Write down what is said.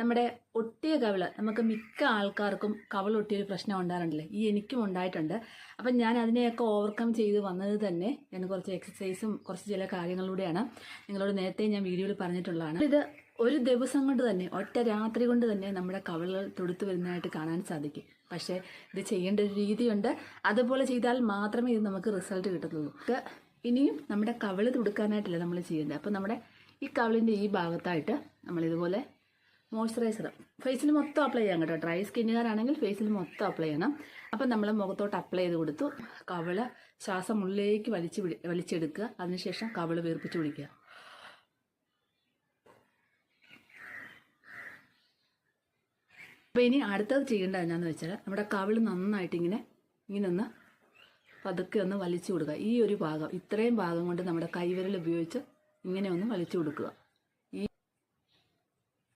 നമ്മുടെ ഒട്ടിയ കവിൾ നമുക്ക് മിക്ക ആൾക്കാർക്കും കവളൊട്ടിയൊരു പ്രശ്നം ഉണ്ടാകാറുണ്ടല്ലേ? ഈ എനിക്കും ഉണ്ടായിട്ടുണ്ട്. അപ്പം ഞാൻ അതിനെയൊക്കെ ഓവർകം ചെയ്ത് വന്നത് തന്നെ ഞാൻ കുറച്ച് എക്സസൈസും കുറച്ച് ചില കാര്യങ്ങളിലൂടെയാണ്. നിങ്ങളോട് നേരത്തെ ഞാൻ വീഡിയോയിൽ പറഞ്ഞിട്ടുള്ളതാണ്. ഇത് ഒരു ദിവസം കൊണ്ട് തന്നെ ഒറ്റ രാത്രി കൊണ്ട് തന്നെ നമ്മുടെ കവിളുകൾ തൊടുത്തു വരുന്നതായിട്ട് കാണാൻ സാധിക്കും. പക്ഷേ ഇത് ചെയ്യേണ്ട ഒരു രീതിയുണ്ട്. അതുപോലെ ചെയ്താൽ മാത്രമേ ഇത് നമുക്ക് റിസൾട്ട് കിട്ടത്തുള്ളൂ. ഇനിയും നമ്മുടെ കവിൾ തുടുക്കാനായിട്ടല്ല നമ്മൾ ചെയ്യേണ്ടത്? അപ്പം നമ്മുടെ ഈ കവിളിന്റെ ഈ ഭാഗത്തായിട്ട് നമ്മൾ ഇതുപോലെ മോയ്സ്ചറൈസർ. ഫേസിൽ മൊത്തം അപ്ലൈ ചെയ്യാം കേട്ടോ. ഡ്രൈ സ്കിന്നുകാരാണെങ്കിൽ ഫേസിൽ മൊത്തം അപ്ലൈ ചെയ്യണം. അപ്പം നമ്മൾ മുഖത്തോട്ട് അപ്ലൈ ചെയ്ത് കൊടുത്തു. കവിൾ ശ്വാസം ഉള്ളിലേക്ക് വലിച്ച് വലിച്ചെടുക്കുക. അതിനുശേഷം കവിൾ വീർപ്പിച്ച് പിടിക്കുക. അപ്പോൾ ഇനി അടുത്തത് ചെയ്യേണ്ടത് എന്നാന്ന് വെച്ചാൽ നമ്മുടെ കവിൾ നന്നായിട്ട് ഇങ്ങനെ ഇങ്ങനെ ഒന്ന് പതുക്കെ ഒന്ന് വലിച്ചു കൊടുക്കുക. ഈ ഒരു ഭാഗം ഇത്രയും ഭാഗം കൊണ്ട് നമ്മുടെ കൈവിരൽ ഉപയോഗിച്ച് ഇങ്ങനെ ഒന്ന് വലിച്ചു കൊടുക്കുക.